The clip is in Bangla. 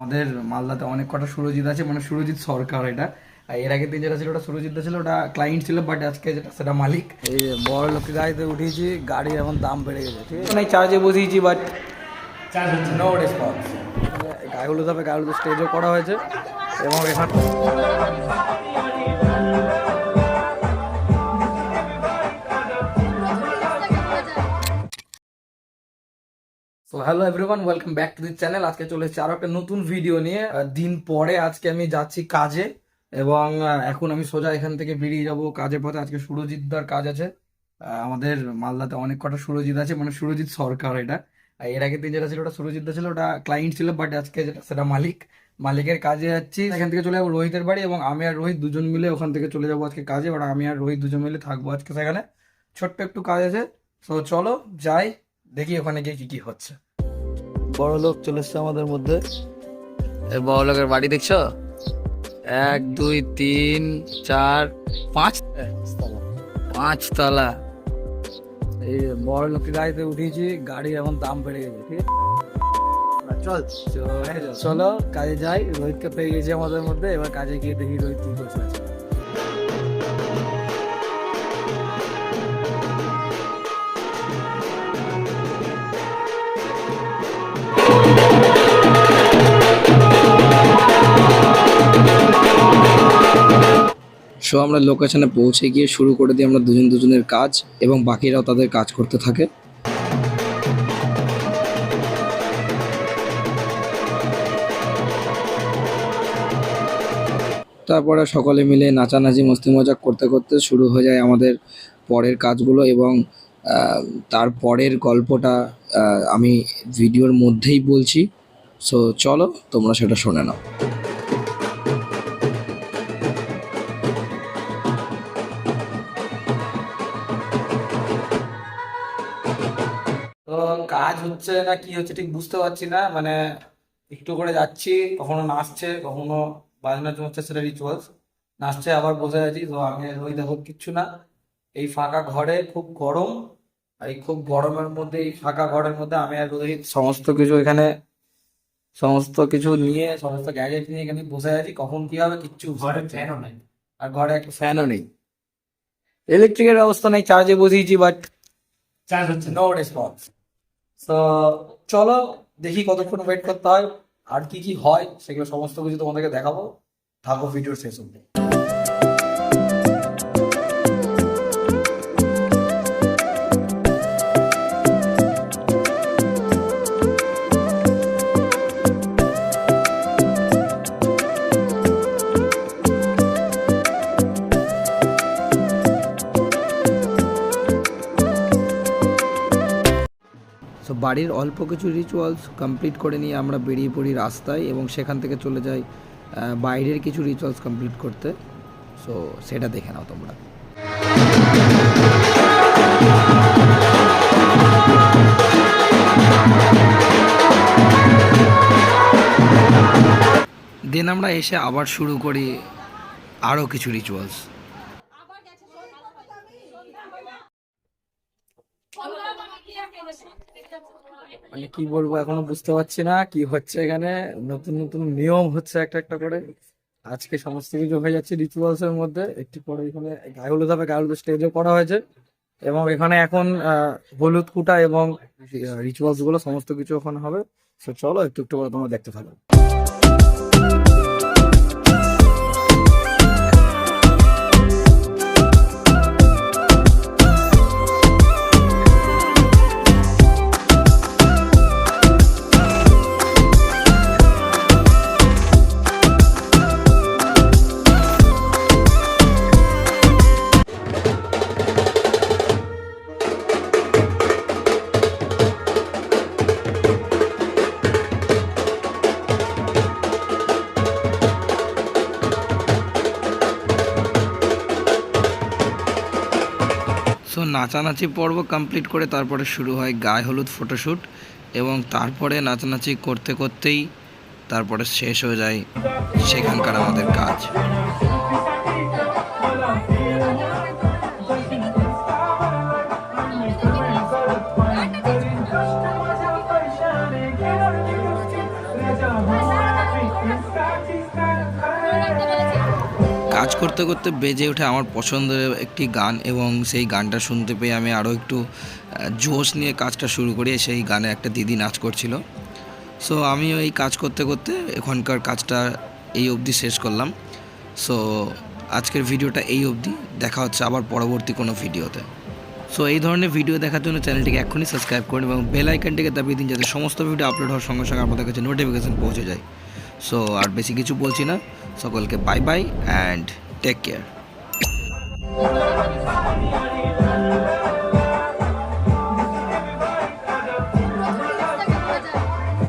আমাদের মালদাতে অনেক কটা সুরজিৎ আছে মানে সুরজিৎ সরকার এটা। আর এর আগে দিন যেটা ছিল ওটা সুরজিৎ ছিল ওটা ক্লায়েন্ট ছিল বাট আজকে যেটা সেটা মালিক। এই বড় লোকের গাড়িতে উঠিয়েছি গাড়ির এখন দাম বেড়ে গেছে ঠিক আছে? চার্জে বসিয়েছি বাট নো। রেসপন্স গাড়িগুলো তবে গাড়িগুলো স্টেজও করা হয়েছে। এবং এখানে hello everyone welcome back to the channel আজকে চলে এসেছি আরও একটা নতুন ভিডিও নিয়ে। দিন পরে আজকে আমি যাচ্ছি কাজে এবং এখন আমি সোজা এখান থেকে বেরিয়ে যাব কাজের পথে। আজকে সুরজিৎদার কাজ আছে। আমাদের মালদাতে অনেক কটা সুরজিৎ আছে মানে সুরজিৎ সরকার এটা। এর আগে দিন যেটা ছিল, ওটা সুরজিৎ দা ছিল, ওটা ক্লায়েন্ট ছিল বাট আজকে যেটা, সেটা মালিক। মালিকের কাজে যাচ্ছি। এখান থেকে চলে যাব রোহিতের বাড়ি এবং আমি আর রোহিত দুজন মিলে ওখান থেকে চলে যাব আজকে কাজে। এবার আমি আর রোহিত দুজন মিলে থাকব আজকে সেখানে। ছোট্ট একটু কাজ আছে। তো চলো, যাই। দেখি ওখানে গিয়ে কি কি হচ্ছে। বড় লোক চলে এসছে আমাদের মধ্যে। এই বড় লোকের বাড়ি দেখছ? এক দুই তিন চার পাঁচ? পাঁচ তলা এই বড় লোকের গাড়িতে উঠিয়েছি গাড়ির এখন দাম বেড়ে গেছে ঠিক? চল- চলো কাজে যাই রোহিতকে পেয়ে গেছি আমাদের মধ্যে এবার কাজে গিয়ে দেখি রোহিত কি করছে। সো আমরা লোকেশনে পৌঁছে গিয়ে শুরু করে দিই আমরা দুজন দুজনের কাজ এবং বাকিরাও তাদের কাজ করতে থাকে। তারপরে সকলে মিলে নাচানাচি মস্তি মজা করতে করতে শুরু হয়ে যায় আমাদের পরের কাজগুলো এবং তার পরের গল্পটা আমি ভিডিওর মধ্যেই বলছি। সো চলো তোমরা সেটা শুনে নাও। কাজ হচ্ছে না কি হচ্ছে ঠিক বুঝতে পারছি না। মানে একটু করে যাচ্ছি কখনো নাচছে কখনো বাজনা হচ্ছে সেটা রিচুয়ালস নাচছে আবার বসে আছি তো আমি ওই দেখো কিচ্ছু না। এই ফাঁকা ঘরে খুব গরম আর এই খুব গরমের মধ্যে এই ফাঁকা ঘরের মধ্যে আমি আর রোহিত সমস্ত কিছু এখানে সমস্ত কিছু নিয়ে সমস্ত গ্যাজেট নিয়ে এখানে বসে আছি। কখন কি হবে কিচ্ছু ঘরে ফ্যানও নেই। আর ঘরে একটা ফ্যানও নেই। ইলেকট্রিকের ব্যবস্থা নেই চার্জে বসিয়েছি বাট চার্জ হচ্ছে নো। রেসপন্স তো চলো, দেখি কতক্ষণ ওয়েট করতে হয়, আর কি কি হয়, সেগুলো সমস্ত কিছু তোমাদেরকে দেখাবো। থাকো ভিডিওর শেষ অব্দি বাড়ির অল্প কিছু রিচুয়ালস কমপ্লিট করে নিয়ে আমরা বেরিয়ে পড়ি রাস্তায় এবং সেখান থেকে চলে যাই বাইরের কিছু রিচুয়ালস কমপ্লিট করতে। সো সেটা দেখে নাও তোমরা। দেন আমরা এসে আবার শুরু করি আরও কিছু রিচুয়ালস মানে কি বলব, এখনও বুঝতে পারছি না কি হচ্ছে এখানে। নতুন নতুন নিয়ম হচ্ছে একটা একটা করে। আজকে সমস্ত কিছু হয়ে যাচ্ছে রিচুয়ালস এর মধ্যে। একটু পরে এখানে গায়ে হলুদ হবে, গায়ে হলুদ স্টেজও করা হয়েছে। এবং এখানে এখন হলুদ কুটা এবং রিচুয়ালসগুলো, সমস্ত কিছু ওখানে হবে। তো চলো, একটু একটু করে তোমরা দেখতে থাকো। নাচানাচি পর্ব কমপ্লিট করে তারপরে শুরু হয় গায়ে হলুদ ফটোশ্যুট এবং তারপরে নাচানাচি করতে করতেই তারপরে শেষ হয়ে যায় সেখানকার আমাদের কাজ। কাজ করতে করতে বেজে ওঠে আমার পছন্দের একটি গান এবং সেই গানটা শুনতে পেয়ে আমি আরও একটু জোশ নিয়ে কাজটা শুরু করি। সেই গানে একটা দিদি নাচ করছিল। সো আমি এই কাজ করতে করতে এখনকার কাজটা এই অবধি শেষ করলাম। সো আজকের ভিডিওটা এই অবধি। দেখা হচ্ছে আবার পরবর্তী কোনো ভিডিওতে। সো এই ধরনের ভিডিও দেখার জন্য চ্যানেলটিকে এখনই সাবস্ক্রাইব করুন এবং বেল আইকনটিকে দাবিয়ে দিন যাতে সমস্ত ভিডিও আপলোড হওয়ার সঙ্গে সঙ্গে আপনাদের কাছে নোটিফিকেশান পৌঁছে যায়। সো আর বেশি কিছু বলছি না। সকলকে bye bye and take care.